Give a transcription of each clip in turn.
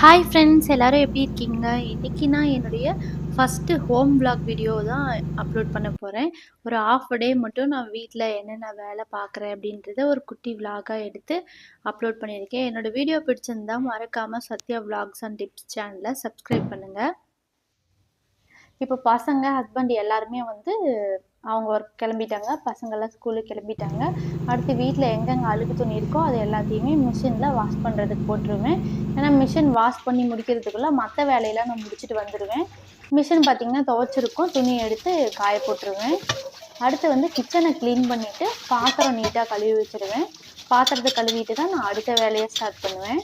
Hi friends எல்லோரும் எப்படி இருக்கீங்க? இன்றைக்கி நான் என்னுடைய ஃபஸ்ட்டு ஹோம் பிளாக் வீடியோ தான் அப்லோட் பண்ண போகிறேன் ஒரு ஆஃப் டே மட்டும் நான் வீட்டில் என்னென்ன வேலை பார்க்குறேன் அப்படின்றத ஒரு குட்டி விலாகாக எடுத்து அப்லோட் பண்ணியிருக்கேன். என்னோடய வீடியோ பிடிச்சிருந்தா மறக்காமல் சத்யா விலாக்ஸ் அண்ட் டிப்ஸ் சேனலை சப்ஸ்கிரைப் பண்ணுங்கள் இப்போ பசங்க ஹஸ்பண்ட் எல்லாருமே வந்து அவங்க ஒர்க் கிளம்பிட்டாங்க. பசங்கள்லாம் ஸ்கூலுக்கு கிளம்பிட்டாங்க. அடுத்து வீட்டில் எங்கெங்கே அழுக்கு துணி இருக்கோ அது எல்லாத்தையுமே மிஷினில் வாஷ் பண்ணுறதுக்கு போட்டுருவேன். ஏன்னா மிஷின் வாஷ் பண்ணி முடிக்கிறதுக்குள்ளே மற்ற வேலையெல்லாம் நான் முடிச்சுட்டு வந்துடுவேன் மிஷின் பார்த்திங்கன்னா துவைச்சிருக்கும். துணி எடுத்து காய போட்டுருவேன். அடுத்து வந்து கிச்சனை க்ளீன் பண்ணிவிட்டு பாத்திரம் நீட்டாக கழுவி வச்சுருவேன். பாத்திரத்தை கழுவிட்டு தான் நான் அடுத்த வேலையை ஸ்டார்ட் பண்ணுவேன்.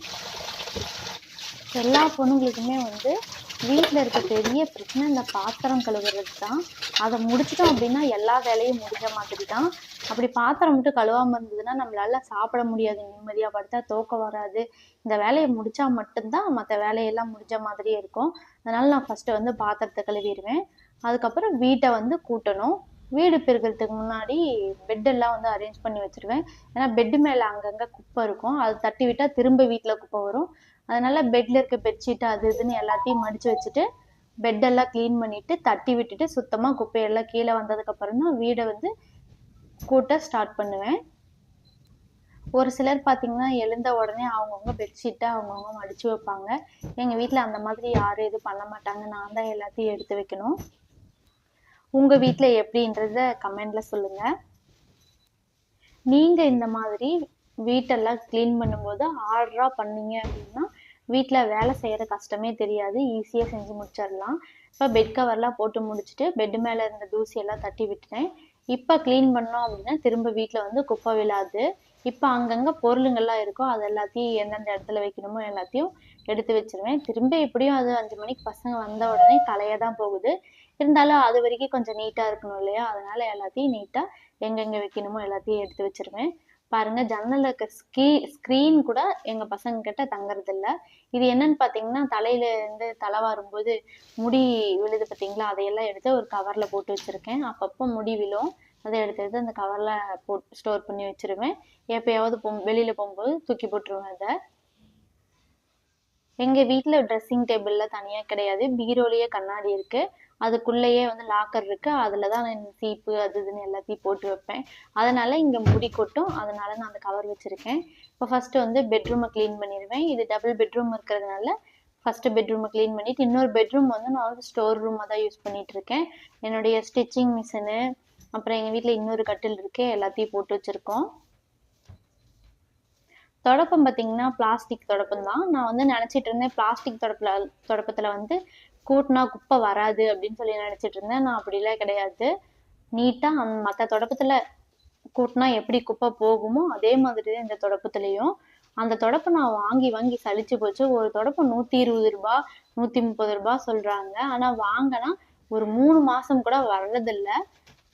எல்லா பொண்ணுங்களுக்குமே வந்து வீட்டில் இருக்க பெரிய பிரச்சனை இந்த பாத்திரம் கழுவுறது தான் அதை முடிச்சிட்டோம் அப்படின்னா எல்லா வேலையும் முடிஞ்ச மாதிரி தான் அப்படி பாத்திரம் மட்டும் கழுவாமல் இருந்ததுன்னா நம்மளால சாப்பிட முடியாது நிம்மதியாக படுத்தா தூக்கம் வராது. இந்த வேலையை முடிச்சா மட்டும்தான் மற்ற வேலையெல்லாம் முடிஞ்ச மாதிரியே இருக்கும். அதனால நான் ஃபஸ்ட்டு வந்து பாத்திரத்தை கழுவிடுவேன். அதுக்கப்புறம் வீட்டை வந்து கூட்டணும். வீடு பெருக்கிறதுக்கு முன்னாடி பெட்டெல்லாம் வந்து அரேஞ்ச் பண்ணி வச்சுருவேன். ஏன்னா பெட்டு மேலே அங்கங்கே குப்பை இருக்கும். அது தட்டி விட்டால் திரும்ப வீட்டில் குப்பை வரும். அதனால பெட்டில் இருக்க பெட்ஷீட் அது இதுன்னு எல்லாத்தையும் மடித்து வச்சுட்டு பெட்டெல்லாம் க்ளீன் பண்ணிவிட்டு தட்டி விட்டுட்டு சுத்தமாக குப்பையெல்லாம் கீழே வந்ததுக்கப்புறம் தான் வீடை வந்து கூட்ட ஸ்டார்ட் பண்ணுவேன். ஒரு சிலர் பார்த்தீங்கன்னா எழுந்த உடனே அவங்கவுங்க பெட்ஷீட்டை அவங்கவுங்க மடித்து வைப்பாங்க. எங்கள் வீட்டில் அந்த மாதிரி யாரும் எதுவும் பண்ண மாட்டாங்க. நான் தான் எல்லாத்தையும் எடுத்து வைக்கணும். உங்கள் வீட்டில் எப்படின்றத கமெண்டில் சொல்லுங்கள் நீங்கள் இந்த மாதிரி வீட்டெல்லாம் க்ளீன் பண்ணும்போது ஆர்டராக பண்ணீங்க அப்படின்னா வீட்டில் வேலை செய்கிற கஷ்டமே தெரியாது. ஈஸியாக செஞ்சு முடிச்சிடலாம் இப்போ பெட் கவர்லாம் போட்டு முடிச்சுட்டு பெட் மேலே இருந்த தூசியெல்லாம் தட்டி விட்டுட்டேன். இப்போ க்ளீன் பண்ணோம் அப்படின்னா திரும்ப வீட்டில் வந்து குப்பை விழாது. இப்போ அங்கங்கே பொருளுங்கள்லாம் இருக்கோ அது எல்லாத்தையும் எந்தெந்த இடத்துல வைக்கணுமோ எல்லாத்தையும் எடுத்து வச்சிருவேன். திரும்ப எப்படியும் அது அஞ்சு மணிக்கு பசங்க வந்த உடனே கலைய தான் போகுது. இருந்தாலும் அது வரைக்கும் கொஞ்சம் நீட்டாக இருக்கணும் இல்லையா? அதனால எல்லாத்தையும் நீட்டாக எங்கெங்கே வைக்கணுமோ எல்லாத்தையும் எடுத்து வச்சிருவேன். பாருங்க ஜன்னல்ல இருக்க ஸ்கீ ஸ்க்ரீன் கூட எங்க பசங்க கிட்ட தங்கறது இல்ல இது என்னன்னு பாத்தீங்கன்னா தலையில இருந்து தலை வாரும்போது முடி விழுது பாத்தீங்களா? அதையெல்லாம் எடுத்து ஒரு கவர்ல போட்டு வச்சிருக்கேன். அப்பப்போ முடி விழும். அதை எடுத்து எடுத்து அந்த கவர்ல போட் ஸ்டோர் பண்ணி வச்சிருவேன். எப்பயாவது போ வெளியில போகும்போது தூக்கி போட்டுருவேன் அதை. எங்க வீட்டில் ட்ரெஸ்ஸிங் டேபிள்ல தனியா கிடையாது. பீரோலயே கண்ணாடி இருக்கு. அதுக்குள்ளேயே வந்து லாக்கர் இருக்கு. அதில் தான் நான் சீப்பு அது இதுன்னு எல்லாத்தையும் போட்டு வைப்பேன். அதனால இங்க முடி கொட்டும். அதனால நான் அந்த கவர் வச்சிருக்கேன். இப்போ ஃபர்ஸ்ட் வந்து பெட்ரூமை க்ளீன் பண்ணிடுவேன். இது டபுள் பெட்ரூம் இருக்கிறதுனால ஃபர்ஸ்ட் பெட்ரூமை க்ளீன் பண்ணிட்டு இன்னொரு பெட்ரூம் வந்து நான் வந்து ஸ்டோர் ரூமாக தான் யூஸ் பண்ணிட்டு இருக்கேன். என்னுடைய ஸ்டிச்சிங் மிஷினு அப்புறம் எங்கள் வீட்டில் இன்னொரு கட்டில் இருக்கு. எல்லாத்தையும் போட்டு வச்சுருக்கோம். தொடப்பம் பார்த்தீங்கன்னா பிளாஸ்டிக் தொடப்பம் தான். நான் வந்து நினச்சிட்டு இருந்தேன் பிளாஸ்டிக் தொடப்பில் தொடப்பத்தில் வந்து கூட்டினா குப்பை வராது அப்படின்னு சொல்லி நினச்சிட்டு இருந்தேன். நான் அப்படிலாம் கிடையாது. நீட்டாக மற்ற தொடப்பத்தில் கூட்டினா எப்படி குப்பை போகுமோ அதே மாதிரி தான் இந்த தொடப்பத்துலேயும். அந்த தொடப்பம் நான் வாங்கி வாங்கி சலிச்சு போச்சு. ஒரு தொடப்பம் நூற்றி இருபது ரூபா நூற்றி முப்பது ரூபா சொல்கிறாங்க ஆனால் வாங்கினா ஒரு மூணு மாதம் கூட வர்றதில்லை.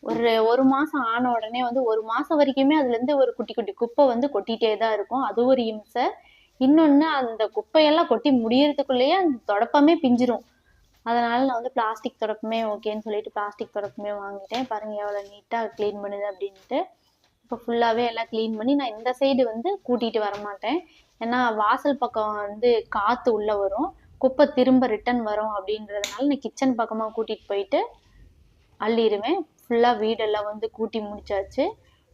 ஒரு ஒரு மாசம் ஆன உடனே வந்து ஒரு மாசம் வரைக்குமே அதுல இருந்து ஒரு குட்டி குட்டி குப்பை வந்து கொட்டிட்டே தான் இருக்கும். அது ஒரு இம்சை இன்னொன்னு அந்த குப்பையெல்லாம் கொட்டி முடியறதுக்குள்ளேயே அந்த தொடப்பமே பிஞ்சிரும். அதனால நான் வந்து பிளாஸ்டிக் தொடப்பமே ஓகேன்னு சொல்லிட்டு பிளாஸ்டிக் தொடப்பமே வாங்கிட்டேன். பாருங்க எவ்வளோ நீட்டாக க்ளீன் பண்ணுது அப்படின்ட்டு. இப்போ ஃபுல்லாகவே எல்லாம் க்ளீன் பண்ணி நான் இந்த சைடு வந்து கூட்டிகிட்டு வர மாட்டேன் ஏன்னா வாசல் பக்கம் வந்து காற்று உள்ளே வரும். குப்பை திரும்ப ரிட்டர்ன் வரும் அப்படின்றதுனால நான் கிச்சன் பக்கமாக கூட்டிகிட்டு போயிட்டு அள்ளிடுவேன் ஃபுல்லாக வீடெல்லாம் வந்து கூட்டி முடிச்சாச்சு.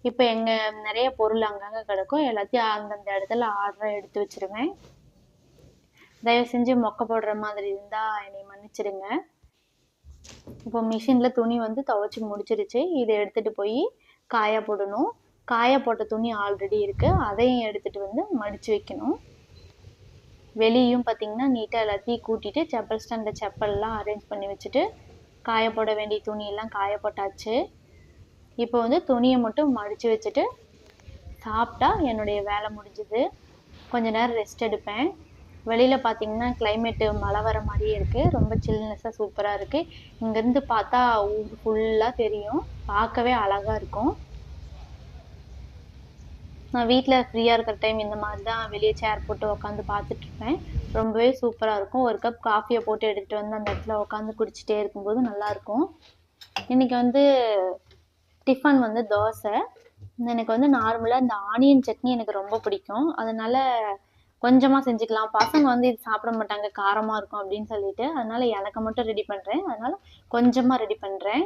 இப்போ எங்கள் நிறைய பொருள் அங்கங்கே கிடக்கும். எல்லாத்தையும் அந்தந்த இடத்துல ஆர்டராக எடுத்து வச்சிருவேன். தயவு செஞ்சு மொக்க போடுற மாதிரி இருந்தால் என்னை மன்னிச்சிடுங்க இப்போ மிஷினில் துணி வந்து துவைச்சி முடிச்சிருச்சு. இதை எடுத்துகிட்டு போய் காய போடணும். காய போட்ட துணி ஆல்ரெடி இருக்குது அதையும் எடுத்துகிட்டு வந்து மடித்து வைக்கணும். வெளியும் பார்த்தீங்கன்னா நீட்டாக எல்லாத்தையும் கூட்டிட்டு செப்பல் ஸ்டாண்டில் செப்பல்லாம் அரேஞ்ச் பண்ணி வச்சுட்டு காய போட வேண்டிய துணியெல்லாம் காய போட்டாச்சு இப்போ வந்து துணியை மட்டும் மடித்து வச்சுட்டு சாப்பிட்டா என்னுடைய வேலை முடிஞ்சுது. கொஞ்ச நேரம் ரெஸ்ட் எடுப்பேன். வெளியில் பார்த்தீங்கன்னா கிளைமேட்டு மழை வர மாதிரியே இருக்குது ரொம்ப சில்னஸ்ஸாக சூப்பராக இருக்குது இங்கேருந்து பார்த்தா ஃபுல்லாக தெரியும். பார்க்கவே அழகாக இருக்கும். நான் வீட்டில் ஃப்ரீயாக இருக்கிற டைம் இந்த மாதிரி தான் வெளியே சேர் போட்டு உட்காந்து பார்த்துட்டு இருப்பேன். ரொம்பவே சூப்பராக இருக்கும். ஒரு கப் காஃபியை போட்டு எடுத்துகிட்டு வந்து அந்த இடத்துல உட்காந்து குடிச்சிட்டே இருக்கும்போது நல்லாயிருக்கும் இன்றைக்கி வந்து டிஃபன் வந்து தோசை. எனக்கு வந்து நார்மலாக இந்த ஆனியன் சட்னி எனக்கு ரொம்ப பிடிக்கும். அதனால் கொஞ்சமாக செஞ்சுக்கலாம். பசங்க வந்து இது சாப்பிட மாட்டாங்க. காரமாக இருக்கும் அப்படின்னு சொல்லிட்டு. அதனால் எனக்கு மட்டும் ரெடி பண்ணுறேன் அதனால் கொஞ்சமாக ரெடி பண்ணுறேன்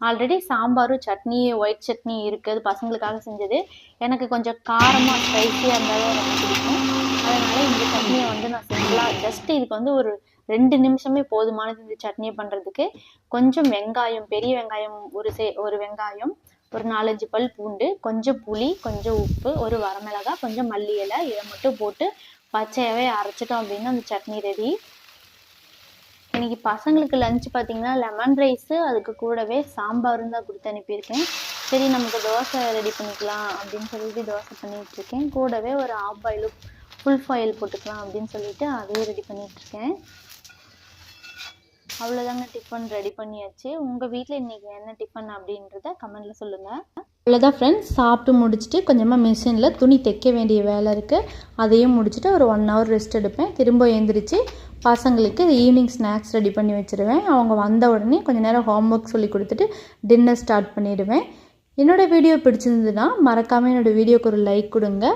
ஆல்ரெடி சாம்பாரும் சட்னி ஒயிட் சட்னி இருக்குது. பசங்களுக்காக செஞ்சது. எனக்கு கொஞ்சம் காரமாக ஸ்பைஸியாக இருந்தாலும் ரொம்ப பிடிக்கும். அதனால இந்த சட்னியை வந்து நான் சிம்பிளாக ஜஸ்ட் இதுக்கு வந்து ஒரு ரெண்டு நிமிஷமே போதுமானது இந்த சட்னியை பண்ணுறதுக்கு கொஞ்சம் வெங்காயம் பெரிய வெங்காயம் ஒரு சே ஒரு வெங்காயம் ஒரு நாலஞ்சு பல் பூண்டு கொஞ்சம் புளி கொஞ்சம் உப்பு ஒரு வரமிளகாய் கொஞ்சம் மல்லி இலை இதை மட்டும் போட்டு பச்சையாகவே அரைச்சிட்டோம் அப்படின்னா அந்த சட்னி ரெடி இன்னைக்கு பசங்களுக்கு லஞ்ச் பார்த்தீங்கன்னா லெமன் ரைஸு அதுக்கு கூடவே சாம்பாரும் தான் கொடுத்து அனுப்பியிருக்கேன். சரி நமக்கு தோசை ரெடி பண்ணிக்கலாம் அப்படின்னு சொல்லிட்டு தோசை பண்ணிகிட்ருக்கேன் இருக்கேன். கூடவே ஒரு ஆஃப் பாயிலும் ஃபுல் ஃபாயில் போட்டுக்கலாம் அப்படின்னு சொல்லிட்டு அதையும் ரெடி பண்ணிகிட்ருக்கேன் இருக்கேன். அவ்வளோதாங்க டிஃபன் ரெடி பண்ணியாச்சு. உங்கள் வீட்டில் இன்றைக்கி என்ன டிஃபன் அப்படின்றத கமெண்டில் சொல்லுங்கள் அவ்வளோதான் ஃப்ரெண்ட்ஸ் சாப்பிட்டு முடிச்சுட்டு கொஞ்சமாக மிஷினில் துணி தைக்க வேண்டிய வேலை இருக்குது அதையும் முடிச்சுட்டு ஒரு ஒன் ஹவர் ரெஸ்ட் எடுப்பேன். திரும்ப எழுந்திரிச்சு பசங்களுக்கு ஈவினிங் ஸ்நாக்ஸ் ரெடி பண்ணி வச்சுருவேன். அவங்க வந்த உடனே கொஞ்சம் நேரம் ஹோம்ஒர்க் சொல்லி கொடுத்துட்டு டின்னர் ஸ்டார்ட் பண்ணிடுவேன். என்னோடய வீடியோ பிடிச்சிருந்ததுன்னா மறக்காமல் என்னோடய வீடியோக்கு ஒரு லைக் கொடுங்க.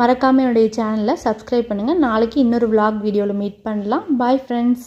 மறக்காமல் என்னுடைய சேனலை சப்ஸ்கிரைப் பண்ணுங்கள் நாளைக்கு இன்னொரு vlog வீடியோவில் மீட் பண்ணலாம். Bye friends